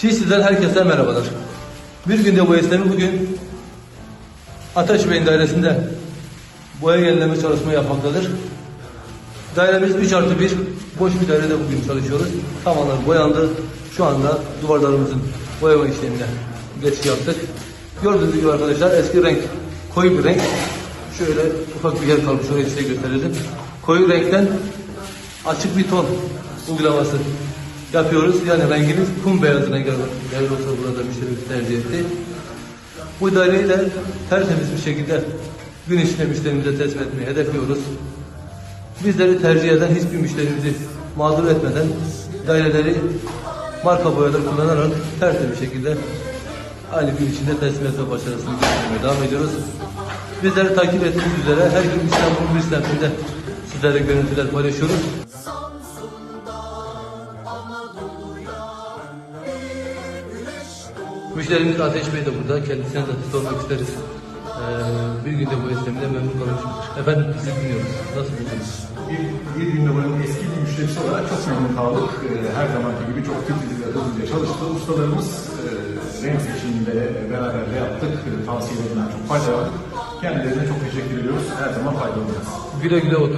Şişli'den herkese merhabalar. Bir günde bu esnemi bugün Ateş Bey'in dairesinde boya yenileme çalışma yapmaktadır. Dairemiz 3 artı 1, boş bir dairede bugün çalışıyoruz. Tamamen boyandı. Şu anda duvarlarımızın boyama işlemine geçiş yaptık. Gördüğünüz gibi arkadaşlar eski renk, koyu bir renk. Şöyle ufak bir yer kalmış, orayı size gösterelim. Koyu renkten açık bir ton uygulaması yapıyoruz. Yani rengimiz kum beyaz rengi değerli olsa burada müşterimiz tercih etti. Bu daireyi de tertemiz bir şekilde gün içinde müşterimize teslim etmeyi hedefliyoruz. Bizleri tercih eden hiçbir müşterimizi mağdur etmeden daireleri marka boyaları kullanarak tertemiz şekilde aynı gün içinde teslim etme başarısını göstermeye devam ediyoruz. Bizleri takip ettiğiniz üzere her gün İstanbul'un bir sizlerle görüntüler paylaşıyoruz. Müşterimiz Ateş Bey de burada. Kendisine de sormak isteriz. Ee, bir günde bu esnemde memnun kalmış mıdır? Efendim sizi dinliyoruz. Nasıl buldunuz? Bir, bir günde boyanın eski bir müşterisi olarak çok memnun kaldık. Ee, Her zamanki gibi çok ve hızlıca çalıştı. Ustalarımız e, renk seçiminde beraber de yaptık. Tavsiyelerinden çok faydalandık. Kendilerine çok teşekkür ediyoruz. Her zaman faydalanacağız. Güle güle otur.